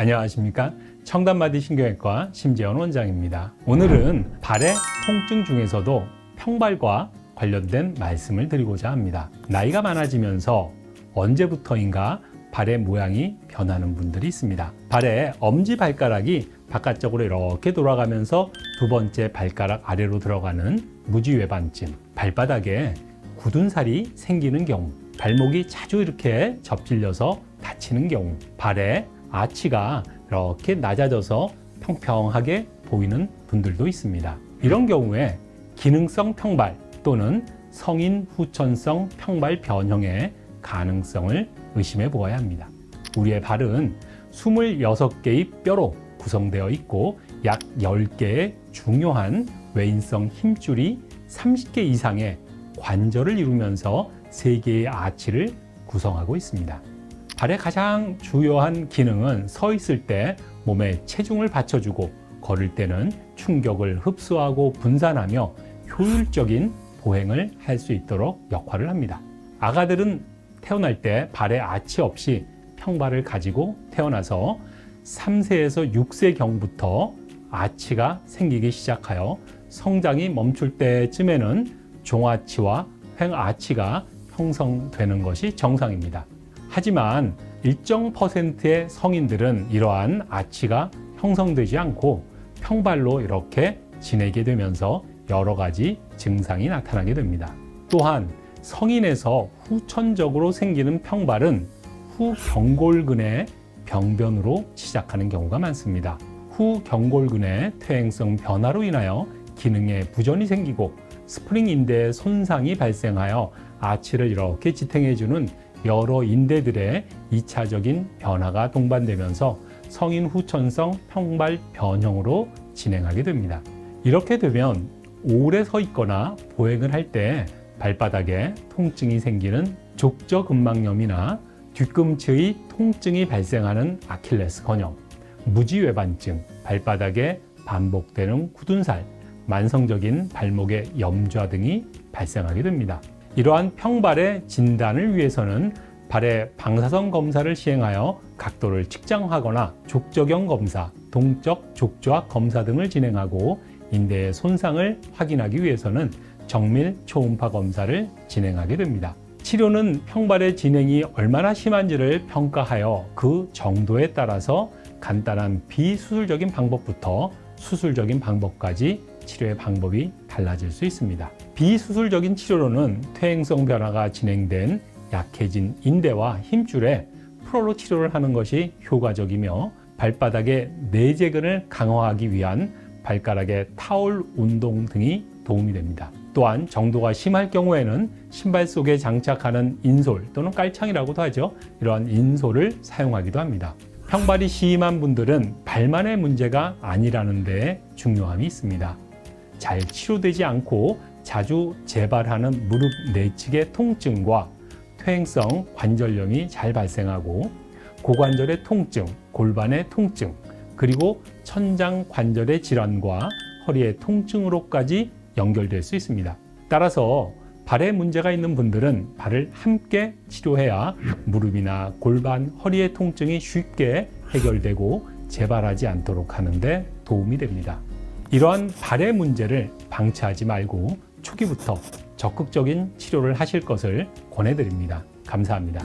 안녕하십니까? 청담마디 신경외과 심재원 원장입니다. 오늘은 발의 통증 중에서도 평발과 관련된 말씀을 드리고자 합니다. 나이가 많아지면서 언제부터인가 발의 모양이 변하는 분들이 있습니다. 발의 엄지 발가락이 바깥쪽으로 이렇게 돌아가면서 두 번째 발가락 아래로 들어가는 무지외반증 발바닥에 굳은 살이 생기는 경우 발목이 자주 이렇게 접질려서 다치는 경우 발에 아치가 이렇게 낮아져서 평평하게 보이는 분들도 있습니다. 이런 경우에 기능성 평발 또는 성인 후천성 평발 변형의 가능성을 의심해 보아야 합니다. 우리의 발은 26개의 뼈로 구성되어 있고 약 10개의 중요한 외인성 힘줄이 30개 이상의 관절을 이루면서 3개의 아치를 구성하고 있습니다. 발의 가장 주요한 기능은 서 있을 때 몸에 체중을 받쳐주고 걸을 때는 충격을 흡수하고 분산하며 효율적인 보행을 할 수 있도록 역할을 합니다. 아가들은 태어날 때 발에 아치 없이 평발을 가지고 태어나서 3세에서 6세 경부터 아치가 생기기 시작하여 성장이 멈출 때쯤에는 종아치와 횡아치가 형성되는 것이 정상입니다. 하지만 일정 퍼센트의 성인들은 이러한 아치가 형성되지 않고 평발로 이렇게 지내게 되면서 여러 가지 증상이 나타나게 됩니다. 또한 성인에서 후천적으로 생기는 평발은 후경골근의 병변으로 시작하는 경우가 많습니다. 후경골근의 퇴행성 변화로 인하여 기능에 부전이 생기고 스프링 인대의 손상이 발생하여 아치를 이렇게 지탱해주는 여러 인대들의 2차적인 변화가 동반되면서 성인 후천성 평발 변형으로 진행하게 됩니다. 이렇게 되면 오래 서 있거나 보행을 할 때 발바닥에 통증이 생기는 족저근막염이나 뒤꿈치의 통증이 발생하는 아킬레스 건염, 무지외반증, 발바닥에 반복되는 굳은 살, 만성적인 발목의 염좌 등이 발생하게 됩니다. 이러한 평발의 진단을 위해서는 발의 방사선 검사를 시행하여 각도를 측정하거나 족저경 검사, 동적 족저학 검사 등을 진행하고 인대의 손상을 확인하기 위해서는 정밀 초음파 검사를 진행하게 됩니다. 치료는 평발의 진행이 얼마나 심한지를 평가하여 그 정도에 따라서 간단한 비수술적인 방법부터 수술적인 방법까지 치료의 방법이 달라질 수 있습니다. 비수술적인 치료로는 퇴행성 변화가 진행된 약해진 인대와 힘줄에 프로로 치료를 하는 것이 효과적이며 발바닥의 내재근을 강화하기 위한 발가락의 타올 운동 등이 도움이 됩니다. 또한 정도가 심할 경우에는 신발 속에 장착하는 인솔 또는 깔창이라고도 하죠. 이러한 인솔을 사용하기도 합니다. 평발이 심한 분들은 발만의 문제가 아니라는 데 중요함이 있습니다. 잘 치료되지 않고 자주 재발하는 무릎 내측의 통증과 퇴행성 관절염이 잘 발생하고 고관절의 통증, 골반의 통증, 그리고 천장 관절의 질환과 허리의 통증으로까지 연결될 수 있습니다. 따라서 발에 문제가 있는 분들은 발을 함께 치료해야 무릎이나 골반, 허리의 통증이 쉽게 해결되고 재발하지 않도록 하는데 도움이 됩니다. 이러한 발의 문제를 방치하지 말고 초기부터 적극적인 치료를 하실 것을 권해드립니다. 감사합니다.